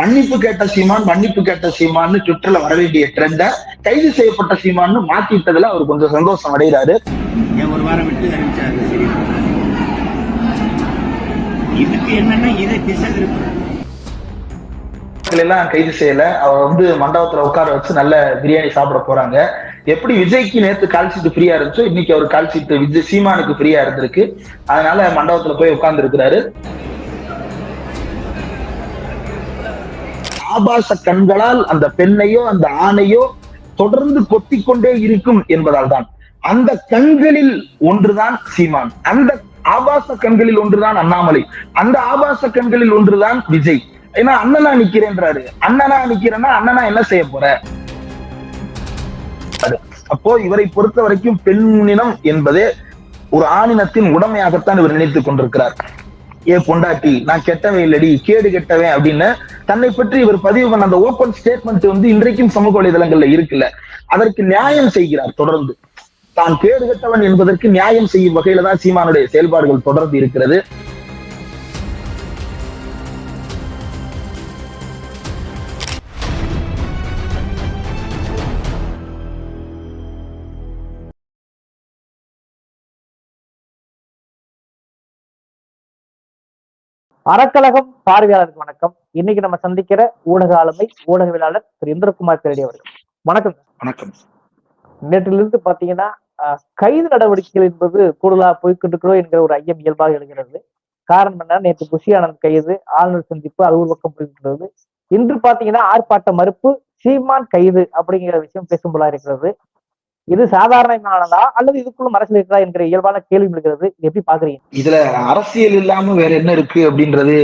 மன்னிப்பு கேட்ட சீமான் மன்னிப்பு கேட்ட சீமான்னு ட்விட்டர்ல வர வேண்டிய ட்ரெண்ட கைது செய்யப்பட்ட சீமான்னு மாத்திட்டதுல அவர் கொஞ்சம் சந்தோஷம் அடைகிறாரு. ஒரு வாரம் விட்டு அறிவிச்சாரு சரி இதுக்கு என்னன்னா இதை திசை எல்லாம் கைது செய்யல. அவர் வந்து மண்டபத்துல உட்கார வச்சு நல்ல பிரியாணி சாப்பிட போறாங்க. எப்படி விஜய்க்கு நேத்து கால் சீட்டு ஃப்ரீயா இருந்துச்சோ இன்னைக்கு அவர் கால் சீட்டு விஜய் சீமானுக்கு ஃப்ரீயா இருந்திருக்கு. அதனால மண்டபத்துல போய் உட்கார்ந்து இருக்கிறாரு ஆபாச கண்களால் அந்த பெண்ணையோ அந்த ஆணையோ தொடர்ந்து கொட்டிக்கொண்டே இருக்கும் என்பதால் தான் அந்த கண்களில் ஒன்றுதான் சீமான். அந்த ஆபாச கண்களில் ஒன்றுதான் அண்ணாமலை. அந்த ஆபாச கண்களில் ஒன்றுதான் விஜய். ஏன்னா அண்ணனா நிக்கிறேன்றாரு. அண்ணனா நிக்கிறேன்னா அண்ணனா என்ன செய்ய போற? அப்போ இவரை பொறுத்த வரைக்கும் பெண்ணினம் என்பதே ஒரு ஆணினத்தின் உடமையாகத்தான் இவர் நினைத்துக் கொண்டிருக்கிறார். ஏ பொண்டாட்டி நான் கெட்டவன் இல்லடி கேடு கெட்டவன் அப்படின்னு தன்னை பற்றி இவர் பதிவு பண்ண அந்த ஓப்பன் ஸ்டேட்மெண்ட் வந்து இன்றைக்கும் சமூக வலைதளங்கள்ல இருக்குல்ல. அதற்கு நியாயம் செய்கிறார் தொடர்ந்து. தான் கேடு கெட்டவன் என்பதற்கு நியாயம் செய்யும் வகையில தான் சீமானுடைய செயல்பாடுகள் தொடர்ந்து இருக்கிறது. அறக்கழகம் பார்வையாளருக்கு வணக்கம். இன்னைக்கு நம்ம சந்திக்கிற ஊடக ஆளுமை ஊடகவியலாளர் திரு இந்திரகுமார் திரடி அவர்கள். வணக்கம். வணக்கம். நேற்றிலிருந்து பாத்தீங்கன்னா கைது நடவடிக்கைகள் என்பது கூடுதலா போய்கொண்டிருக்கிறோம் என்கிற ஒரு ஐயம் இயல்பாக எழுகிறது. காரணம் என்ன நேற்று குஷி ஆனந்த் கைது ஆளுநர் சந்திப்பு அது ஒரு பக்கம் போய்கின்றது இன்று பாத்தீங்கன்னா ஆர்ப்பாட்ட மறுப்பு சீமான் கைது அப்படிங்கிற விஷயம் பேசும்போதா இருக்கிறது. இது சாதாரணமானதா அல்லது இதுக்குள்ள அரசியல் இருக்கிறா என்கிற இயல்பான கேள்வி இருக்கிறது எப்படி பாக்குறீங்க இதுல அரசியல் இல்லாம வேற என்ன இருக்கு அப்படின்றது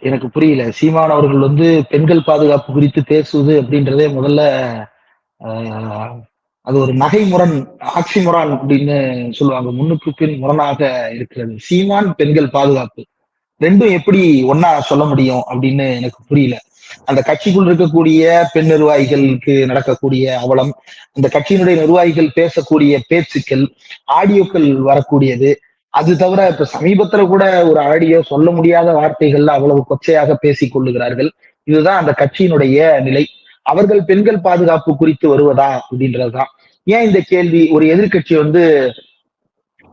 எனக்கு புரியல. சீமான் அவர்கள் வந்து பெண்கள் பாதுகாப்பு குறித்து பேசுவது அப்படின்றதே முதல்ல அது ஒரு நகைமுரண் ஆட்சி முரண் அப்படின்னு சொல்லுவாங்க. முன்னுக்கு பின் முரணாக இருக்கிறது. சீமான் பெண்கள் பாதுகாப்பு. ரெண்டும் எப்படி ஒன்னா சொல்ல முடியும் அப்படின்னு எனக்கு புரியல. அந்த கட்சிக்குள் இருக்கக்கூடிய பெண் நிர்வாகிகளுக்கு நடக்கக்கூடிய அவலம் அந்த கட்சியினுடைய நிர்வாகிகள் பேசக்கூடிய பேச்சுக்கள் ஆடியோக்கள் வரக்கூடியது. அது தவிர இப்ப சமீபத்துல கூட ஒரு ஆடியோ சொல்ல முடியாத வார்த்தைகள்ல அவ்வளவு கொச்சையாக பேசிக் கொள்ளுகிறார்கள். இதுதான் அந்த கட்சியினுடைய நிலை. அவர்கள் பெண்கள் பாதுகாப்பு குறித்து வருவதா அப்படின்றதுதான். ஏன் இந்த கேள்வி? ஒரு எதிர்க்கட்சி வந்து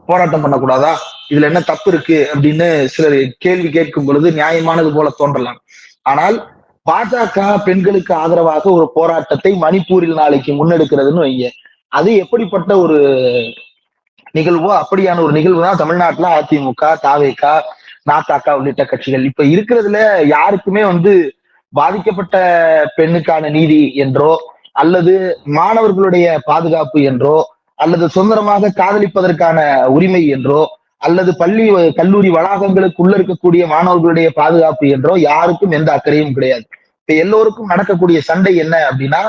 போராட்டம் பண்ணக்கூடாதா? இதுல என்ன தப்பு இருக்கு அப்படின்னு சிலர் கேள்வி கேட்கும் பொழுது நியாயமானது போல தோன்றலாம். ஆனால் பாஜக பெண்களுக்கு ஆதரவாக ஒரு போராட்டத்தை மணிப்பூரில் நாளைக்கு முன்னெடுக்கிறதுன்னு வைங்க. அது எப்படிப்பட்ட ஒரு நிகழ்வோ அப்படியான ஒரு நிகழ்வு தான் தமிழ்நாட்டுல அதிமுக தாவேகா நாத்தாக்கா உள்ளிட்ட கட்சிகள். இப்ப இருக்கிறதுல யாருக்குமே வந்து பாதிக்கப்பட்ட பெண்ணுக்கான நீதி என்றோ அல்லது மாணவர்களுடைய பாதுகாப்பு என்றோ அல்லது சுதந்திரமாக காதலிப்பதற்கான உரிமை என்றோ அல்லது பள்ளி கல்லூரி வளாகங்களுக்குள்ள இருக்கக்கூடிய மாணவர்களுடைய பாதுகாப்பு என்றோ யாருக்கும் எந்த அக்கறையும் கிடையாது. இப்ப எல்லோருக்கும் நடக்கக்கூடிய சண்டை என்ன அப்படின்னா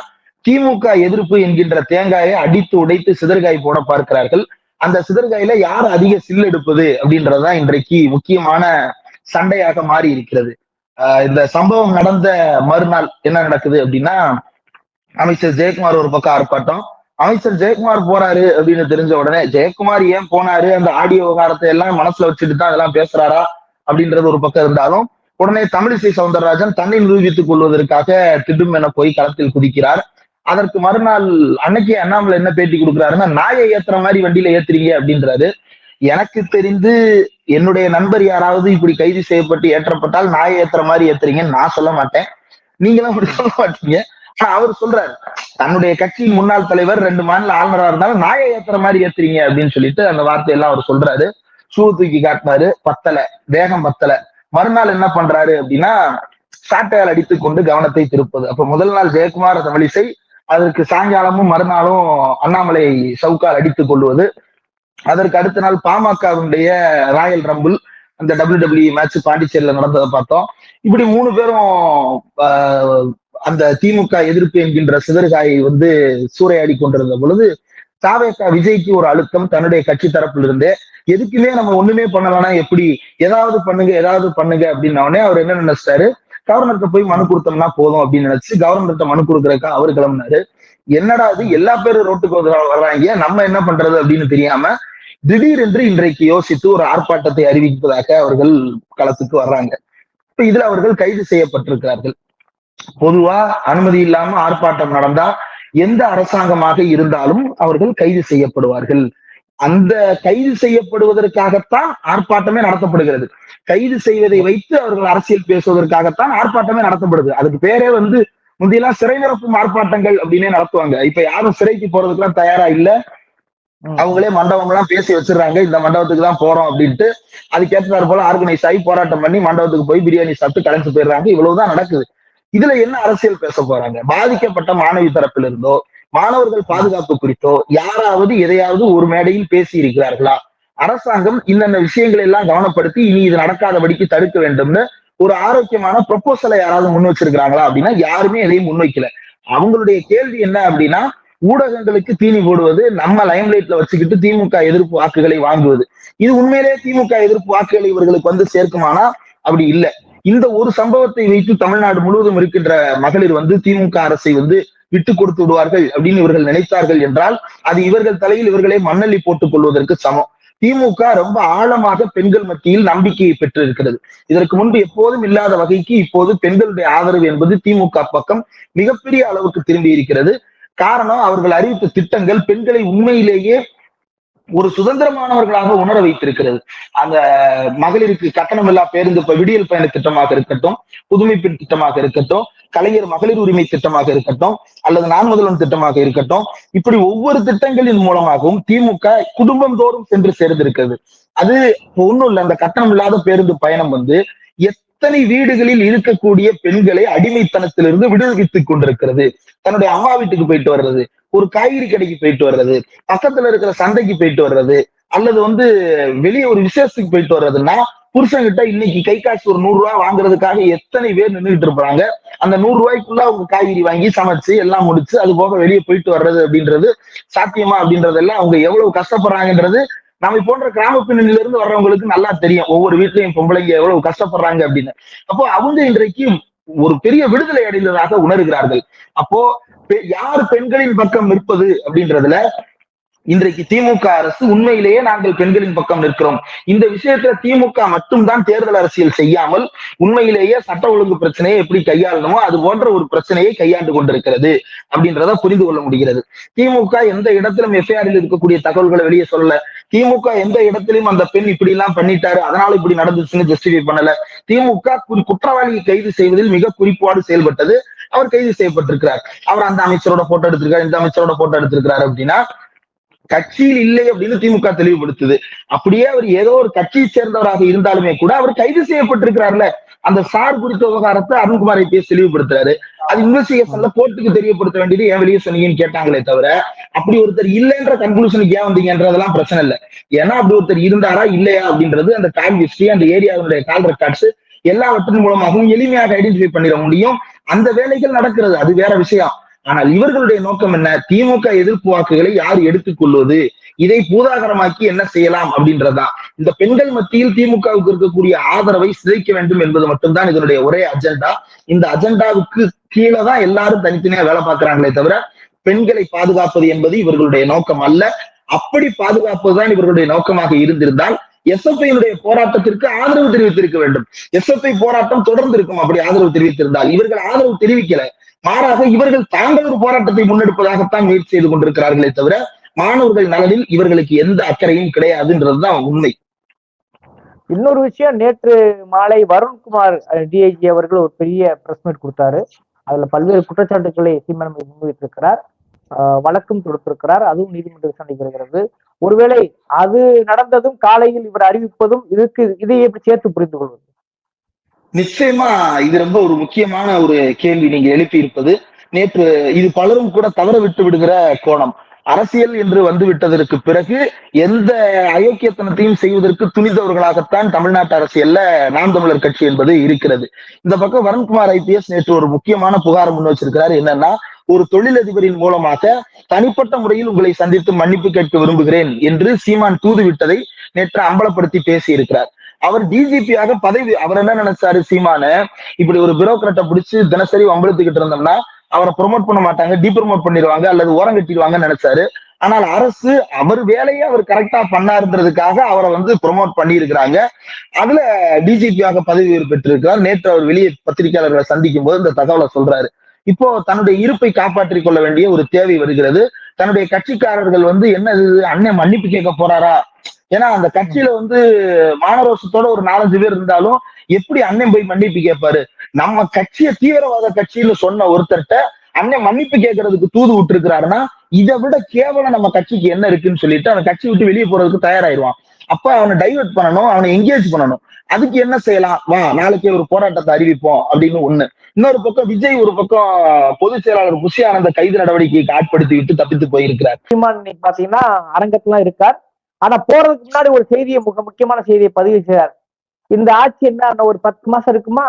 திமுக எதிர்ப்பு என்கின்ற தேங்காயை அடித்து உடைத்து சிதறுகாய் போட பார்க்கிறார்கள். அந்த சிதறுகாயில யார் அதிக சில் எடுப்பது அப்படின்றதுதான் இன்றைக்கு முக்கியமான சண்டையாக மாறி இருக்கிறது. ஆஹ் இந்த சம்பவம் நடந்த மறுநாள் என்ன நடக்குது அப்படின்னா அமைச்சர் ஜெயக்குமார் ஒரு பக்கம் ஆர்ப்பாட்டம் அமைச்சர் ஜெயக்குமார் போறாரு அப்படின்னு தெரிஞ்ச உடனே ஜெயக்குமார் ஏன் போனாரு? அந்த ஆடியோ விவகாரத்தை எல்லாம் மனசுல வச்சுட்டு தான் அதெல்லாம் பேசுறாரா? அப்படின்றது ஒரு பக்கம் இருந்தாலும் உடனே தமிழிசை சவுந்தரராஜன் தன்னை நிரூபித்துக் கொள்வதற்காக திடும் என போய் களத்தில் குதிக்கிறார். அதற்கு மறுநாள் அன்னைக்கு அண்ணாமலை என்ன பேட்டி கொடுக்குறாருன்னா நாயை ஏத்துற மாதிரி வண்டியில ஏத்துறீங்க அப்படின்றாரு. எனக்கு தெரிந்து என்னுடைய நண்பர் யாராவது இப்படி கைது செய்யப்பட்டு ஏற்றப்பட்டால் நாயை ஏத்துற மாதிரி ஏத்துறீங்கன்னு நான் சொல்ல மாட்டேன். நீங்களும் அப்படி சொல்ல மாட்டீங்க. ஆனா அவர் சொல்றாரு தன்னுடைய கட்சியின் முன்னாள் தலைவர் ரெண்டு மாநில ஆளுநரா இருந்தாலும் நாயை ஏத்துற மாதிரி ஏத்துறீங்க அப்படின்னு சொல்லிட்டு அந்த வார்த்தையெல்லாம் அவர் சொல்றாரு. ஷூ தூக்கி காட்டினாரு பத்தல வேகம் பத்தல. மறுநாள் என்ன பண்றாரு அப்படின்னா சாட்டையால் அடித்துக் கொண்டு கவனத்தை திருப்பது. அப்ப முதல் நாள் ஜெயக்குமார் தமிழிசை அதற்கு சாயங்காலமும் மறுநாளும் அண்ணாமலை சவுக்கால் அடித்துக் கொள்வது. அதற்கு அடுத்த நாள் பாமகவுடைய ராயல் ரம்பிள் அந்த டபிள்யூ டபிள்யூ மேட்ச் பாண்டிச்சேரியில நடந்ததை பார்த்தோம். இப்படி மூணு பேரும் அந்த திமுக எதிர்ப்பு என்கின்ற சிதறுகாயை வந்து சூறையாடி கொண்டிருந்த பொழுது தாவேக்கா விஜய்க்கு ஒரு அழுத்தம் தன்னுடைய கட்சி தரப்புல இருந்தே எதுக்குமே நம்ம ஒண்ணுமே பண்ணலன்னா எப்படி? ஏதாவது பண்ணுங்க ஏதாவது பண்ணுங்க அப்படின்னே உடனே அவர் என்ன நினைச்சிட்டாரு? கவர்னர்கிட்ட போய் மனு கொடுத்தோம்னா போதும் அப்படின்னு நினைச்சு கவர்னர்கிட்ட மனு கொடுக்கறதுக்கு அவர் கிளம்புனாரு. என்னடா இது? எல்லா பேரும் ரோட்டுக்கு வர்றாங்க. நம்ம என்ன பண்றது அப்படின்னு தெரியாம திடீரென்று இன்றைக்கு யோசித்து ஒரு ஆர்ப்பாட்டத்தை அறிவிப்பதாக அவர்கள் களத்துக்கு வர்றாங்க. இப்ப இதுல அவர்கள் கைது செய்யப்பட்டிருக்கிறார்கள். பொதுவா அனுமதி இல்லாம ஆர்ப்பாட்டம் நடந்தா எந்த அரசாங்கமாக இருந்தாலும் அவர்கள் கைது செய்யப்படுவார்கள். அந்த கைது செய்யப்படுவதற்காகத்தான் ஆர்ப்பாட்டமே நடத்தப்படுகிறது. கைது செய்வதை வைத்து அவர்கள் அரசியல் பேசுவதற்காகத்தான் ஆர்ப்பாட்டமே நடத்தப்படுது. அதுக்கு பேரே வந்து முந்தையெல்லாம் சிறை நிரப்பும் ஆர்ப்பாட்டங்கள் அப்படின்னே நடத்துவாங்க. இப்ப யாரும் சிறைக்கு போறதுக்கெல்லாம் தயாரா இல்ல. அவங்களே மண்டபம் எல்லாம் பேசி வச்சிடுறாங்க. இந்த மண்டபத்துக்கு தான் போறோம் அப்படின்ட்டு அதுக்கேற்றாறு போல ஆர்கனைஸ் ஆகி போராட்டம் பண்ணி மண்டபத்துக்கு போய் பிரியாணி சாப்பிட்டு கலைஞ்சு போயிடுறாங்க. இவ்வளவுதான் நடக்குது. இதுல என்ன அரசியல் பேச போறாங்க? பாதிக்கப்பட்ட மாணவி தரப்பில் இருந்தோ மாணவர்கள் பாதுகாப்பு குறித்தோ யாராவது எதையாவது ஒரு மேடையில் பேசி இருக்கிறார்களா? அரசாங்கம் இன்னென்ன விஷயங்களை எல்லாம் கவனப்படுத்தி இனி இது நடக்காதபடிக்கு தடுக்க வேண்டும்னு ஒரு ஆரோக்கியமான ப்ரொபோசலை யாராவது முன் வச்சிருக்கிறாங்களா அப்படின்னா யாருமே எதையும் முன்வைக்கல. அவங்களுடைய கேள்வி என்ன அப்படின்னா ஊடகங்களுக்கு தீனி போடுவது நம்ம லைம்லைட்ல வச்சுக்கிட்டு திமுக எதிர்ப்பு வாக்குகளை வாங்குவது. இது உண்மையிலேயே திமுக எதிர்ப்பு வாக்குகளை இவர்களுக்கு வந்து சேர்க்குமானா? அப்படி இல்ல. இந்த ஒரு சம்பவத்தை வைத்து தமிழ்நாடு முழுவதும் இருக்கின்ற மகளிர் வந்து திமுக அரசை வந்து விட்டு கொடுத்து விடுவார்கள் அப்படின்னு இவர்கள் நினைத்தார்கள் என்றால் அது இவர்கள் தலையில் இவர்களே மண்ணள்ளி போட்டுக் கொள்வதற்கு சமம். திமுக ரொம்ப ஆழமாக பெண்கள் மத்தியில் நம்பிக்கையை பெற்று இருக்கிறது இதற்கு முன்பு எப்போதும் இல்லாத வகைக்கு இப்போது பெண்களுடைய ஆதரவு என்பது திமுக பக்கம் மிகப்பெரிய அளவுக்கு திரும்பி இருக்கிறது காரணம் அவர்கள் அறிவித்த திட்டங்கள் பெண்களை உண்மையிலேயே ஒரு சுதந்திரமானவர்களாக உணர வைத்திருக்கிறது. அந்த மகளிருக்கு கட்டணமில்லா பேருந்து விடியல் பயண திட்டமாக இருக்கட்டும் புதுமைப்பின் திட்டமாக இருக்கட்டும் கலைஞர் மகளிர் உரிமை திட்டமாக இருக்கட்டும் அல்லது நான் முதல்வன் திட்டமாக இருக்கட்டும் இப்படி ஒவ்வொரு திட்டங்களின் மூலமாகவும் திமுக குடும்பம் தோறும் சென்று சேர்ந்திருக்கிறது. அது ஒண்ணும் இல்ல அந்த கட்டணம் இல்லாத பேருந்து பயணம் வந்து அத்தனை வீடுகளில் இருக்கக்கூடிய பெண்களை அடிமைத்தனத்திலிருந்து விடுவித்துக் கொண்டிருக்கிறது. தன்னுடைய அம்மா வீட்டுக்கு போயிட்டு வர்றது ஒரு காய்கறி கடைக்கு போயிட்டு வர்றது பக்கத்துல இருக்கிற சந்தைக்கு போயிட்டு வர்றது அல்லது வந்து வெளியே ஒரு விசேஷத்துக்கு போயிட்டு வர்றதுன்னா புருஷன்கிட்ட இன்னைக்கு கை காசு ஒரு நூறு ரூபாய் வாங்குறதுக்காக எத்தனை பேர் நின்றுட்டு இருப்பாங்க? அந்த நூறு ரூபாய்க்குள்ள அவங்க காய்கறி வாங்கி சமைச்சு எல்லாம் முடிச்சு அது போக வெளியே போயிட்டு வர்றது அப்படின்றது சாத்தியமா அப்படின்றதெல்லாம் அவங்க எவ்வளவு கஷ்டப்படுறாங்கன்றது நம்ம போன்ற கிராம பின்னணியில இருந்து வர்றவங்களுக்கு நல்லா தெரியும். ஒவ்வொரு வீட்லயும் பொம்பளைங்க எவ்வளவு கஷ்டப்படுறாங்க அப்படின்னு. அப்போ அவங்க இன்றைக்கு ஒரு பெரிய விடுதலை அடைந்ததாக உணர்கிறார்கள். அப்போ யார் பெண்களின் பக்கம் நிற்பது அப்படின்றதுல இன்றைக்கு திமுக அரசு உண்மையிலேயே நாங்கள் பெண்களின் பக்கம் நிற்கிறோம். இந்த விஷயத்துல திமுக மட்டும்தான் தேர்தல் அரசியல் செய்யாமல் உண்மையிலேயே சட்ட ஒழுங்கு பிரச்சனையை எப்படி கையாளணுமோ அது போன்ற ஒரு பிரச்சனையை கையாண்டு கொண்டிருக்கிறது அப்படின்றத புரிந்து கொள்ள முடிகிறது. திமுக எந்த இடத்திலும் எஃப்ஐஆரில் இருக்கக்கூடிய தகவல்களை வெளியே சொல்லல. திமுக எந்த இடத்திலும் அந்த பெண் இப்படி எல்லாம் பண்ணிட்டாரு அதனால இப்படி நடந்துச்சுன்னு ஜஸ்டிஃபை பண்ணல. திமுக குற்றவாளியை கைது செய்வதில் மிக குறிப்பாடு செயல்பட்டது. அவர் கைது செய்யப்பட்டிருக்கிறார். அவர் அந்த அமைச்சரோட போட்டோ எடுத்திருக்காரு இந்த அமைச்சரோட போட்டோ எடுத்திருக்கிறாரு அப்படின்னா கட்சியில் இல்லை அப்படின்னு திமுக தெளிவுபடுத்துது. அப்படியே அவர் ஏதோ ஒரு கட்சியை சேர்ந்தவராக இருந்தாலுமே கூட அவர் கைது செய்யப்பட்டிருக்கிறார்ல. அந்த சார் குறித்த விவகாரத்தை அருண்குமார் ஐபிஎஸ் தெளிவுபடுத்துறாரு. அது இன்வெஸ்டிகேஷன்ல கோர்ட்டுக்கு தெரியப்படுத்த வேண்டியது ஏன் வெளியே சொன்னீங்கன்னு கேட்டாங்களே தவிர அப்படி ஒருத்தர் இல்லைன்ற கன்க்ளூஷனுக்கு ஏன் வந்தீங்கன்றதெல்லாம் பிரச்சனை இல்லை. ஏன்னா அப்படி ஒருத்தர் இருந்தாரா இல்லையா அப்படின்றது அந்த டைம் ஹிஸ்டரி அந்த ஏரியாவுடைய கால் ரெக்கார்ட்ஸ் எல்லாவற்றின் மூலமாகவும் எளிமையாக ஐடென்டிஃபை பண்ணிட முடியும். அந்த வேலைகள் நடக்கிறது அது வேற விஷயம். ஆனால் இவர்களுடைய நோக்கம் என்ன? திமுக எதிர்ப்பு வாக்குகளை யார் எடுத்துக்கொள்வது இதை பூதாகரமாக்கி என்ன செய்யலாம் அப்படின்றதுதான் இந்த பெண்கள் மத்தியில் திமுகவுக்கு இருக்கக்கூடிய ஆதரவை சிதைக்க வேண்டும் என்பது மட்டும்தான் இதனுடைய ஒரே அஜெண்டா. இந்த அஜெண்டாவுக்கு கீழே தான் எல்லாரும் தனித்தனியா வேலை பார்க்கிறாங்களே தவிர பெண்களை பாதுகாப்பது என்பது இவர்களுடைய நோக்கம் அல்ல. அப்படி பாதுகாப்பதுதான் இவர்களுடைய நோக்கமாக இருந்திருந்தால் எஸ்எஃப்ஐனுடைய போராட்டத்திற்கு ஆதரவு தெரிவித்திருக்க வேண்டும். எஸ்எஃப்ஐ போராட்டம் தொடர்ந்து இருக்கும் அப்படி ஆதரவு தெரிவித்திருந்தால் இவர்கள் ஆதரவு தெரிவிக்கல. மாறாக இவர்கள் தாங்கள் ஒரு போராட்டத்தை முன்னெடுப்பதாகத்தான் முயற்சி செய்து கொண்டிருக்கிறார்களே தவிர மாணவர்கள் நலனில் இவர்களுக்கு எந்த அக்கறையும் கிடையாதுன்றதுதான் உண்மை. இன்னொரு விஷயம் நேற்று மாலை வருண்குமார் டிஐஜி அவர்கள் ஒரு பெரிய பிரஸ் மீட் கொடுத்தாரு. அதுல பல்வேறு குற்றச்சாட்டுகளை சீமன் முன்வைத்திருக்கிறார். வழக்கும் தொடுத்திருக்கிறார். அதுவும் நீதிமன்ற விசாரணைக்கு வருகிறது. ஒருவேளை அது நடந்ததும் காலையில் இவர் அறிவிப்பதும் இதுக்கு இதை எப்படி சேர்த்து புரிந்து கொள்வது நிச்சயமா இது ரொம்ப ஒரு முக்கியமான ஒரு கேள்வி நீங்க எழுப்பி இருப்பது நேற்று இது பலரும் கூட தவற விட்டு விடுகிற கோணம். அரசியல் என்று வந்து விட்டதற்கு பிறகு எந்த அயோக்கியத்தனத்தையும் செய்வதற்கு துணிந்தவர்களாகத்தான் தமிழ்நாட்டு அரசியல்ல நாம் தமிழர் கட்சி என்பது இருக்கிறது. இந்த பக்கம் வரண்குமார் ஐபிஎஸ் நேற்று ஒரு முக்கியமான புகார் முன் வச்சிருக்கிறார். என்னன்னா ஒரு தொழிலதிபரின் மூலமாக தனிப்பட்ட முறையில் உங்களை சந்தித்து மன்னிப்பு கேட்க விரும்புகிறேன் என்று சீமான் தூது விட்டதை நேற்று அம்பலப்படுத்தி பேசி இருக்கிறார் அவர் டிஜிபியாக பதவி அவர் என்ன நினைச்சாரு சீமான? இப்படி ஒரு பியூரோக்ராட்டை பிடிச்சு தினசரி வம்பளத்துக்கிட்டு இருந்தோம்னா அவரை ப்ரொமோட் பண்ண மாட்டாங்க டிப்ரொமோட் பண்ணிடுவாங்க அல்லது ஓரம் கட்டிடுவாங்கன்னு நினைச்சாரு. ஆனால் அரசு அவர் வேலையை அவர் கரெக்டா பண்ணாருன்றதுக்காக அவரை வந்து ப்ரொமோட் பண்ணி இருக்கிறாங்க அதுல டிஜிபியாக பதவி பெற்றிருக்கிறார். நேற்று அவர் வெளியே பத்திரிகையாளர்களை சந்திக்கும் போது இந்த தகவலை சொல்றாரு. இப்போ தன்னுடைய இருப்பை காப்பாற்றிக் கொள்ள வேண்டிய ஒரு தேவை வருகிறது. தன்னுடைய கட்சிக்காரர்கள் வந்து என்ன இது அண்ணன் மன்னிப்பு கேட்க போறாரா? ஏன்னா அந்த கட்சியில வந்து மானரோசத்தோட ஒரு நாலஞ்சு பேர் இருந்தாலும் எப்படி அண்ணன் போய் மன்னிப்பு கேட்பாரு? நம்ம கட்சியை தீவிரவாத கட்சின்னு சொன்ன ஒருத்தர்கிட்ட அண்ணன் மன்னிப்பு கேட்கறதுக்கு தூது விட்டுருக்கிறாருன்னா இதை விட கேவலம் நம்ம கட்சிக்கு என்ன இருக்குன்னு சொல்லிட்டு அவன் கட்சி விட்டு வெளியே போறதுக்கு தயாராயிருவான். அப்ப அவனை டைவர்ட் பண்ணணும் அவனை என்கேஜ் பண்ணணும். அதுக்கு என்ன செய்யலாம்? வா நாளைக்கே ஒரு போராட்டத்தை அறிவிப்போம் அப்படின்னு ஒண்ணு. இன்னொரு பக்கம் விஜய் ஒரு பக்கம் பொதுச் செயலாளர் புஷி ஆனந்த கைது நடவடிக்கைக்கு ஆட்படுத்தி விட்டு தப்பித்து போயிருக்கிறார். பாத்தீங்கன்னா அரங்கத்துலாம் இருக்கார். ஆனா போறதுக்கு முன்னாடி ஒரு செய்தியை முக முக்கியமான செய்தியை பதிவு செய்றார். இந்த ஆட்சி என்ன ஒரு பத்து மாசம் இருக்குமா?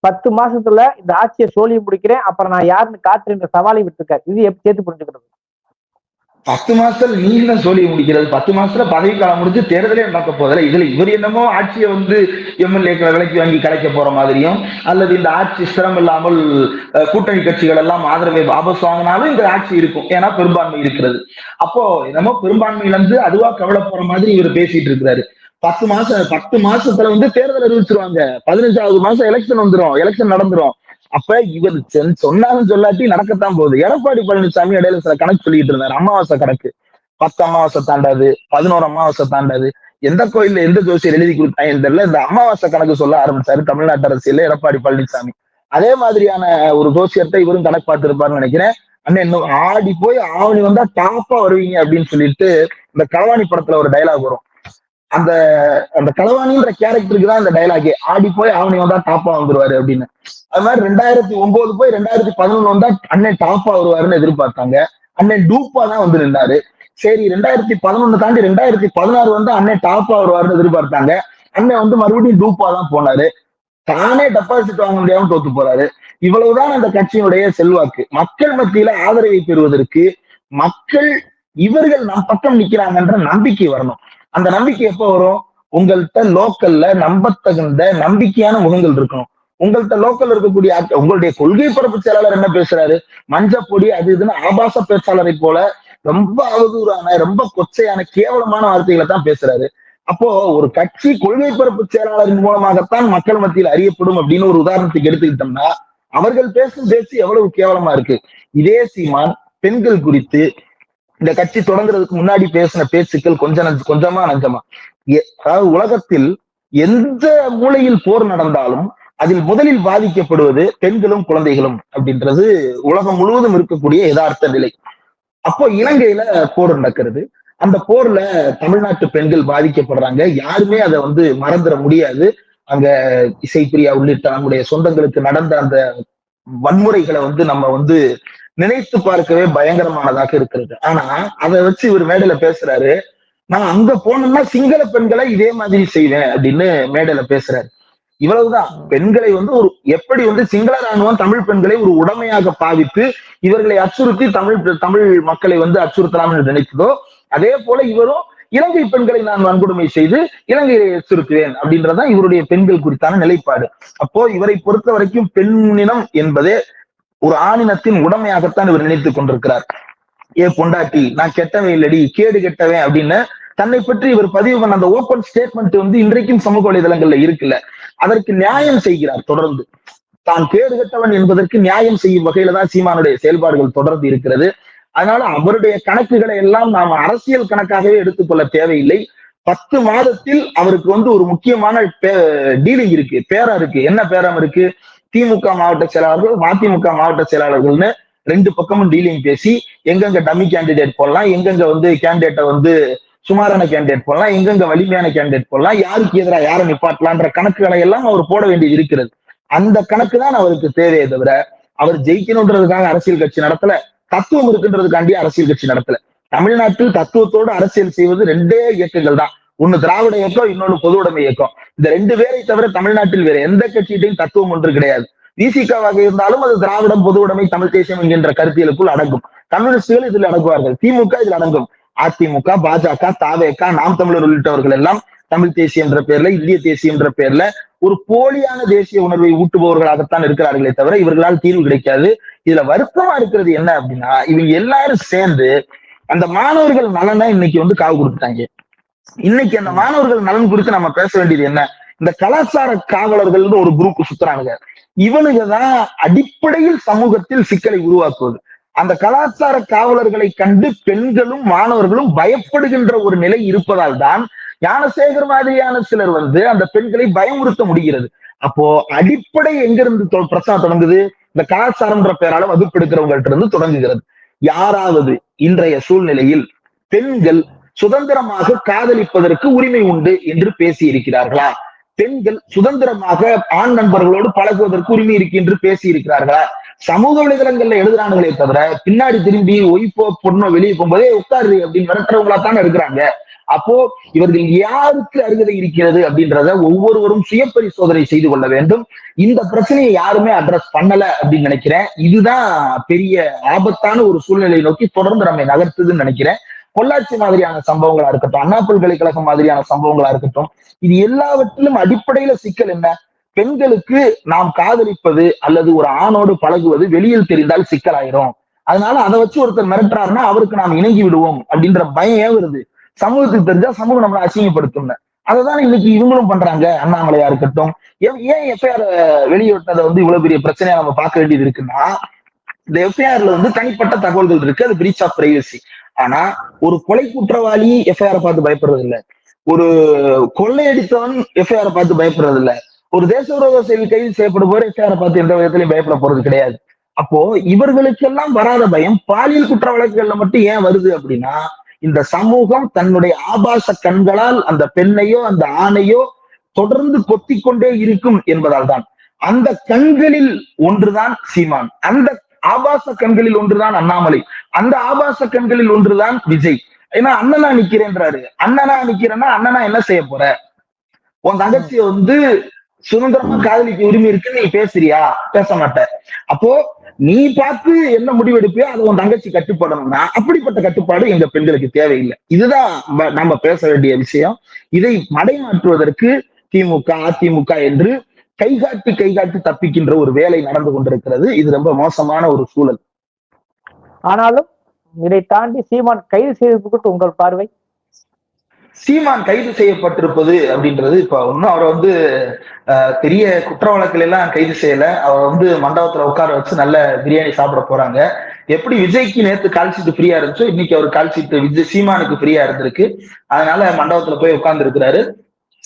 பத்து மாசத்துல இந்த ஆட்சியை சோழியை முடிக்கிறேன் அப்புறம் நான் யாருன்னு காத்துற சவாலை விட்டுருக்காரு. இது எப்படி சேர்த்து புரிஞ்சுக்கிறது? பத்து மாசத்துல நீங்க சொல்லி முடிக்கிறது. பத்து மாசத்துல பதவி காலம் முடிஞ்சு தேர்தலே நடக்க போதில்ல இதுல இவர் என்னமோ ஆட்சியை வந்து எம்எல்ஏக்களை விலைக்கு வாங்கி கலைக்க போற மாதிரியும் அல்லது இந்த ஆட்சி சிரமம் இல்லாமல் கூட்டணி கட்சிகள் எல்லாம் ஆதரவை வாபஸ் வாங்கினாலும் இந்த ஆட்சி இருக்கும். ஏன்னா பெரும்பான்மை இருக்கிறது. அப்போ என்னமோ பெரும்பான்மையில இருந்து அதுவா கவலை போற மாதிரி இவர் பேசிட்டு இருக்கிறாரு. பத்து மாசம் பத்து மாசத்துல வந்து தேர்தல் அறிவிச்சிருவாங்க. பதினஞ்சாவது மாசம் எலெக்ஷன் வந்துடும் எலெக்ஷன் நடந்துரும். அப்ப இவர் சொன்னாலும் சொல்லாட்டி நடக்கத்தான் போகுது. எடப்பாடி பழனிசாமி இடையில சில கணக்கு சொல்லிட்டு இருந்தார். அமாவாசை கணக்கு. பத்து அமாவாசை தாண்டாது பதினோரு அமாவாசை தாண்டாது. எந்த கோயில்ல எந்த ஜோசியர் எழுதி கொடுத்தாங்க தெரியல. இந்த அமாவாசை கணக்கு சொல்ல ஆரம்பிச்சாரு தமிழ்நாட்டு அரசியல எடப்பாடி பழனிசாமி. அதே மாதிரியான ஒரு ஜோசியத்தை இவரும் கணக்கு பார்த்திருப்பாருன்னு நினைக்கிறேன். அண்ணன் இன்னும் ஆடி போய் ஆவணி வந்தா டாப்பா வருவீங்க அப்படின்னு சொல்லிட்டு இந்த களவாணி படத்துல ஒரு டைலாக் வரும். அந்த அந்த களவாணின்ற கேரக்டருக்கு தான் இந்த டைலாகே ஆடி போய் ஆவணி வந்தா டாப்பா வந்துருவாரு அப்படின்னு. அது மாதிரி ரெண்டாயிரத்தி ஒன்பது போய் ரெண்டாயிரத்தி பதினொன்னு வந்தா அண்ணன் டாப்பா வருவாருன்னு எதிர்பார்த்தாங்க. அண்ணன் டூப்பா தான் வந்து நின்னாரு. சரி ரெண்டாயிரத்தி பதினொன்னு தாண்டி ரெண்டாயிரத்தி பதினாறு வந்து அண்ணன் டாப்பா வருவாருன்னு எதிர்பார்த்தாங்க. அண்ணன் வந்து மறுபடியும் டூப்பா தான் போனாரு. தானே டெபாசிட் வாங்க முடியாம தோத்து போறாரு. இவ்வளவுதான் அந்த கட்சியினுடைய செல்வாக்கு. மக்கள் மத்தியில ஆதரவை பெறுவதற்கு மக்கள் இவர்கள் நம் பக்கம் நிக்கிறாங்கன்ற நம்பிக்கை வரணும். அந்த நம்பிக்கை எப்போ வரும்? உங்கள்கிட்ட லோக்கல்ல நம்பத்தகுந்த நம்பிக்கையான முகங்கள் இருக்கணும். உங்கள்கிட்ட லோக்கல் இருக்கக்கூடிய உங்களுடைய கொள்கை பரப்பு செயலாளர் என்ன பேசுறாரு? மஞ்சப்பொடி அது இதுன்னு ஆபாச பேச்சாளரை போல ரொம்ப அவதூறான ரொம்ப கொச்சையான கேவலமான வார்த்தைகளை தான் பேசுறாரு. அப்போ ஒரு கட்சி கொள்கை பரப்பு செயலாளரின் மூலமாகத்தான் மக்கள் மத்தியில் அறியப்படும் அப்படின்னு ஒரு உதாரணத்துக்கு எடுத்துக்கிட்டோம்னா அவர்கள் பேசும் பேச்சு எவ்வளவு கேவலமா இருக்கு? இதே சீமான் பெண்கள் குறித்து இந்த கட்சி தொடங்குறதுக்கு முன்னாடி பேசின பேச்சுக்கள் கொஞ்சம் நஞ்ச- கொஞ்சமா நஞ்சமா. அதாவது உலகத்தில் எந்த மூலையில் போர் நடந்தாலும் அதில் முதலில் பாதிக்கப்படுவது பெண்களும் குழந்தைகளும் அப்படின்றது உலகம் முழுவதும் இருக்கக்கூடிய யதார்த்த நிலை. அப்போ இலங்கையில போர் நடக்கிறது. அந்த போர்ல தமிழ்நாட்டு பெண்கள் பாதிக்கப்படுறாங்க. யாருமே அதை வந்து மறந்துட முடியாது. அங்க இசைப்பிரியா உள்ளிட்ட நம்முடைய சொந்தங்களுக்கு நடந்த அந்த வன்முறைகளை வந்து நம்ம வந்து நினைத்து பார்க்கவே பயங்கரமானதாக இருக்கிறது. ஆனா அதை வச்சு இவர் மேடையில பேசுறாரு. நான் அங்க போனோம்னா சிங்கள பெண்களை இதே மாதிரி செய்வேன் அப்படின்னு மேடையில பேசுறாரு. இவ்வளவுதான். பெண்களை வந்து ஒரு எப்படி வந்து சிங்கள ராணுவம் தமிழ் பெண்களை ஒரு உடமையாக பாவித்து இவர்களை அச்சுறுத்தி தமிழ் தமிழ் மக்களை வந்து அச்சுறுத்தலாம் என்று நினைத்ததோ அதே போல இவரும் இலங்கை பெண்களை நான் வன்கொடுமை செய்து இலங்கையை அச்சுறுத்துவேன் அப்படின்றதுதான் இவருடைய பெண்கள் குறித்தான நிலைப்பாடு. அப்போ இவரை பொறுத்த வரைக்கும் பெண்ணினம் என்பதே ஒரு ஆணினத்தின் உடமையாகத்தான் இவர் நினைத்துக் கொண்டிருக்கிறார். ஏ பொண்டாட்டி நான் கெட்டவே இல்லடி கேடு கெட்டவன் அப்படின்னு தன்னை பற்றி இவர் பதிவு பண்ண அந்த ஓப்பன் ஸ்டேட்மெண்ட் வந்து இன்றைக்கும் சமூக வலைதளங்கள்ல இருக்குல்ல. அதற்கு நியாயம் செய்கிறார் தொடர்ந்து. தான் கேடு கெட்டவன் என்பதற்கு நியாயம் செய்யும் வகையில தான் சீமானுடைய செயல்பாடுகள் தொடர்ந்து இருக்கிறது. அதனால அவருடைய கணக்குகளை எல்லாம் நாம் அரசியல் கணக்காகவே எடுத்துக்கொள்ள தேவையில்லை. பத்து மாதத்தில் அவருக்கு வந்து ஒரு முக்கியமான டீலிங் இருக்கு பேரம் இருக்கு. என்ன பேரம் இருக்கு? திமுக மாவட்ட செயலாளர்கள் மதிமுக மாவட்ட செயலாளர்கள்னு ரெண்டு பக்கமும் டீலிங் பேசி எங்கெங்க டம்மி கேண்டிடேட் போடலாம் எங்கெங்க வந்து கேண்டிடேட்டை வந்து சுமாரான கேண்டிடேட் போடலாம் எங்கெங்க வலிமையான கேண்டிடேட் போடலாம் யாருக்கு எதிராக யாரை நிப்பாட்டலான்ற கணக்குகளை எல்லாம் அவர் போட வேண்டியது இருக்கிறது. அந்த கணக்கு தான் அவருக்கு தேவையே தவிர அவர் ஜெயிக்கணுன்றதுக்காக அரசியல் கட்சி நடத்தல தத்துவம் இருக்குன்றதுக்காண்டி அரசியல் கட்சி நடத்தல. தமிழ்நாட்டில் தத்துவத்தோடு அரசியல் செய்வது ரெண்டே இயக்கங்கள் தான். ஒன்னு திராவிட இயக்கம் இன்னொன்னு பொது உடைமை இயக்கம். இந்த ரெண்டு பேரை தவிர தமிழ்நாட்டில் வேற எந்த கட்சியிட்டையும் தத்துவம் ஒன்று கிடையாது. விசிகாவாக இருந்தாலும் அது திராவிடம் பொது உடைமை தமிழ் தேசியம் என்கின்ற கருத்தியலுக்குள் அடங்கும். கம்யூனிஸ்டுகள் இதில் அடங்குவார்கள். திமுக இதில் அடங்கும். அதிமுக பாஜக தாவேக நாம் தமிழர் உள்ளிட்டவர்கள் எல்லாம் தமிழ் தேசியம் என்ற பேர்ல இந்திய தேசியம் என்ற பேர்ல ஒரு போலியான தேசிய உணர்வை ஊட்டுபவர்களாகத்தான் இருக்கிறார்களே தவிர இவர்களால் தீர்வு கிடைக்காது. இதுல வருத்தமா இருக்கிறது என்ன அப்படின்னா இவங்க எல்லாரும் சேர்ந்து அந்த மாணவர்கள் நலனை இன்னைக்கு வந்து காவு கொடுத்துட்டாங்க. இன்னைக்கு அந்த மாணவர்கள் நலன் குறித்து நம்ம பேச வேண்டியது என்ன? இந்த கலாச்சார காவலர்கள் ஒரு குரூப் சுத்துறானுங்க. இவனுங்க தான் அடிப்படையில் சமூகத்தில் சிக்கலை உருவாக்குவது. அந்த கலாச்சார காவலர்களை கண்டு பெண்களும் மாணவர்களும் பயப்படுகின்ற ஒரு நிலை இருப்பதால் தான் ஞானசேகர் மாதிரியான சிலர் வந்து அந்த பெண்களை பயமுறுத்த முடிகிறது. அப்போ அடிப்படை எங்கிருந்து தொ- பிரச்சனை தொடங்குது? இந்த கலாச்சாரம்ன்ற பெயரால வகுப்பெடுக்கிறவங்கள்ட்ட இருந்து தொடங்குகிறது. யாராவது இன்றைய சூழ்நிலையில் பெண்கள் சுதந்திரமாக காதலிப்பதற்கு உரிமை உண்டு என்று பேசி இருக்கிறார்களா பெண்கள் சுதந்திரமாக ஆண் நண்பர்களோடு பழகுவதற்கு உரிமை இருக்கு என்று பேசி இருக்கிறார்களா சமூக வலைதளங்கள்ல எழுதுறானுங்களே தவிர பின்னாடி திரும்பி ஒய்ப்போ பொண்ணோ வெளியே போகும்போதே உட்காரு அப்படின்னு மிரட்டுறவங்களா தானே இருக்கிறாங்க. அப்போ இவர்கள் யாருக்கு அருகதை இருக்கிறது அப்படின்றத ஒவ்வொருவரும் சுய பரிசோதனை செய்து கொள்ள வேண்டும். இந்த பிரச்சனையை யாருமே அட்ரஸ் பண்ணல அப்படின்னு நினைக்கிறேன். இதுதான் பெரிய ஆபத்தான ஒரு சூழ்நிலையை நோக்கி தொடர்ந்து நம்மை நகர்த்துதுன்னு நினைக்கிறேன். பொள்ளாச்சி மாதிரியான சம்பவங்களா இருக்கட்டும் அண்ணா பல்கலைக்கழகம் மாதிரியான சம்பவங்களா இருக்கட்டும் இது எல்லாவற்றிலும் அடிப்படையில சிக்கல் என்ன? பெண்களுக்கு நாம் காதலிப்பது அல்லது ஒரு ஆணோடு பழகுவது வெளியில் தெரிந்தால் சிக்கலாயிரும். அதனால அதை வச்சு ஒருத்தர் மிரட்டுறாருன்னா அவருக்கு நாம் இணங்கி விடுவோம் அப்படின்ற பயம் ஏன் வருது. சமூகத்துக்கு தெரிஞ்சா சமூகம் நம்மளை அசிங்கப்படுத்தும் அததான் இன்னைக்கு இவங்களும் பண்றாங்க அண்ணாமலையா இருக்கட்டும். ஏன் ஏன் எஃப்ஐஆர் வெளியிட்டதை வந்து இவ்வளவு பெரிய பிரச்சனையா நம்ம பார்க்க வேண்டியது இருக்குன்னா இந்த எஃப்ஐஆர்ல வந்து தனிப்பட்ட தகவல்கள் இருக்கு. அது பிரீச் ஆஃப் பிரைவசி ஆனா ஒரு கொலை குற்றவாளி எஃப்ஐஆர் பார்த்து பயப்படுறது இல்ல ஒரு கொள்ளையடித்தவன் எஃப்ஐஆர் பார்த்து பயப்படுறது இல்ல ஒரு தேச விரோத செயல் கைது செய்யப்படுபவர் எஃப்ஐஆர் பார்த்து எந்த விதத்திலையும் பயப்பட போறது கிடையாது. அப்போ இவர்களுக்கெல்லாம் வராத பயம் பாலியல் குற்ற வழக்குகள்ல மட்டும் ஏன் வருது அப்படின்னா இந்த சமூகம் தன்னுடைய ஆபாச கண்களால் அந்த பெண்ணையோ அந்த ஆணையோ தொடர்ந்து கொத்திக்கொண்டே இருக்கும் என்பதால் தான். அந்த கண்களில் ஒன்றுதான் சீமான். அந்த ஆபாச கண்களில் ஒன்றுதான் அண்ணாமலை. அந்த ஆபாச கண்களில் ஒன்றுதான் விஜய். ஏன்னா அண்ணனா நிக்கிறேன்றாரு. அண்ணனா நிக்கிறேன்னா அண்ணனா என்ன செய்ய போற? உன் தங்கச்சிய வந்து சுதந்திரமா காதலிக்கு உரிமை இருக்கு நீ பேசுறியா? பேச மாட்ட. அப்போ நீ பார்த்து என்ன முடிவெடுப்பியோ அதை உன் தங்கச்சி கட்டுப்படணும்னா அப்படிப்பட்ட கட்டுப்பாடு எங்க பெண்களுக்கு தேவையில்லை. இதுதான் நம்ம- நம்ம பேச வேண்டிய விஷயம். இதை மடைமாற்றுவதற்கு திமுக அதிமுக என்று கைகாட்டி கைகாட்டி தப்பிக்கின்ற ஒரு வேலை நடந்து கொண்டிருக்கிறது. இது ரொம்ப மோசமான ஒரு சூழல். ஆனாலும் இதை தாண்டி சீமான் கைது செய்யப்பட்டு உங்கள் பார்வை. சீமான் கைது செய்யப்பட்டிருப்பது அப்படின்றது இப்ப ஒன்னும் அவரை வந்து அஹ், பெரிய குற்ற வழக்குல எல்லாம் கைது செய்யல. அவரை வந்து மண்டபத்துல உட்கார வச்சு நல்ல பிரியாணி சாப்பிட போறாங்க. எப்படி விஜய்க்கு நேத்து கால் சீட்டு ஃப்ரீயா இருந்துச்சோ இன்னைக்கு அவர் கால் சீட்டு விஜய் சீமானுக்கு ஃப்ரீயா இருந்திருக்கு. அதனால மண்டபத்துல போய் உட்கார்ந்து இருக்கிறாரு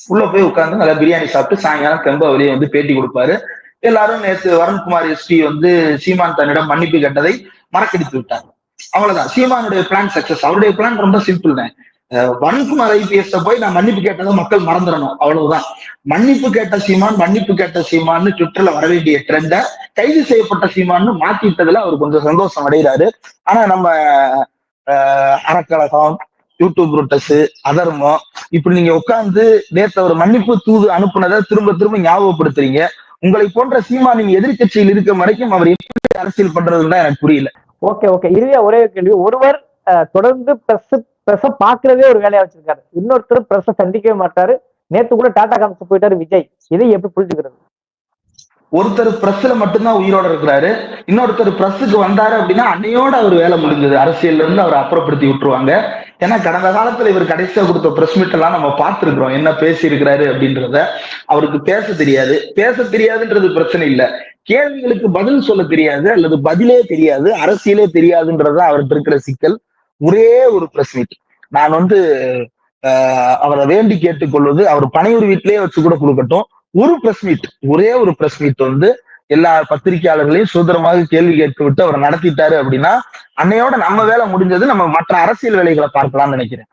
உள்ள போய் உட்கார்ந்து நல்லா பிரியாணி சாப்பிட்டு சாயங்காலம் தெம்ப வெளியே வந்து பேட்டி கொடுப்பாரு. எல்லாரும் நேத்து வருண்குமார் எஸ்பி வந்து சீமான் தன்னிடம் மன்னிப்பு கேட்டதை மறக்கடித்து விட்டார். அவ்வளவுதான். சீமானுடைய பிளான் சக்சஸ் அவருடைய பிளான் ரொம்ப சிம்பிள் தான். அஹ் வருண்குமார் ஐபிஎஸ் போய் நான் மன்னிப்பு கேட்டதை மக்கள் மறந்துடணும். அவ்வளவுதான். மன்னிப்பு கேட்ட சீமான் மன்னிப்பு கேட்ட சீமான்னு ட்விட்டர்ல வர வேண்டிய ட்ரெண்ட கைது செய்யப்பட்ட சீமான்னு மாத்திட்டதுல அவர் கொஞ்சம் சந்தோஷம் அடைகிறாரு. ஆனா நம்ம அறக்கழகம் யூடியூப் ரூட்டஸ் அதர்மம். இப்படி நீங்க உட்கார்ந்து நேத்து அவர் மன்னிப்பு தூது அனுப்புனதை திரும்ப திரும்ப ஞாபகப்படுத்துறீங்க. உங்களை போன்ற சீமானின் எதிர்க்கட்சியில் இருக்கும் வரைக்கும் அவர் எப்படி அரசியல் பண்றதுன்னு தான் எனக்கு புரியல. Okay okay. இறுதியா ஒரே ஒரு கேள்வி. ஒருவர் தொடர்ந்து பிரஸ் பிரஸ பாக்குறதே ஒரு வேலையா வச்சிருக்காரு. இன்னொருத்தர் பிரஸ சந்திக்கவே மாட்டாரு. நேத்து கூட டாடா காமிச்சு போயிட்டாரு விஜய். இதை எப்படி புரிஞ்சுக்கிறது? ஒருத்தர் பிரஸ்ல மட்டும்தான் உயிரோட இருக்கிறாரு. இன்னொருத்தர் பிரஸ்ஸுக்கு வந்தாரு அப்படின்னா அன்னையோட அவர் வேலை முடிஞ்சது. அரசியல்ல இருந்து அவர் அப்புறப்படுத்தி விட்டுருவாங்க. ஏன்னா கடந்த காலத்துல இவர் கடைசியா கொடுத்த பிரஸ் மீட் எல்லாம் நம்ம பார்த்திருக்கிறோம். என்ன பேசி இருக்கிறாரு அப்படின்றத அவருக்கு பேச தெரியாது. பேச தெரியாதுன்றது பிரச்சனை இல்ல. கேள்விகளுக்கு பதில் சொல்ல தெரியாது அல்லது பதிலே தெரியாது. அரசியலே தெரியாதுன்றதா அவர்கிட்ட இருக்கிற சிக்கல். ஒரே ஒரு பிரஸ் மீட் நான் வந்து ஆஹ், அவரை வேண்டி கேட்டுக்கொள்வது அவர் பனையூர் வீட்டிலேயே வச்சு கூட கொடுக்கட்டும். ஒரு பிரஸ் மீட் ஒரே ஒரு பிரஸ் மீட் வந்து எல்லா பத்திரிகையாளர்களையும் சுதந்திரமாக கேள்வி கேட்டு விட்டு அவர் நடத்திட்டாரு அப்படின்னா அன்னையோட நம்ம வேலை முடிஞ்சது நம்ம மற்ற அரசியல் வேலைகளை பார்க்கலாம்னு நினைக்கிறேன்.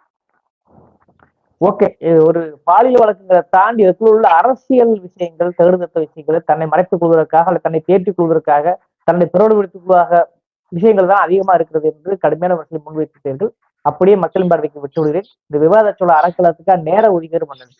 ஓகே இது ஒரு பாலியல் வழக்குகளை தாண்டி இதுக்குள்ள உள்ள அரசியல் விஷயங்கள் தகுந்த விஷயங்கள் தன்னை மறைத்துக் கொள்வதற்காக அல்லது தன்னை தேற்றிக் கொள்வதற்காக தன்னை பிரபலப்படுத்திக் விஷயங்கள் தான் அதிகமா இருக்கிறது என்று கடுமையான வரிசையில் முன்வைத்தீர்கள் அப்படியே மக்களின் பார்வைக்கு விட்டு விடுகிறேன். இந்த விவாதச்சோட அறக்கலத்துக்காக நேர ஒதுக்கீடு மன்னன்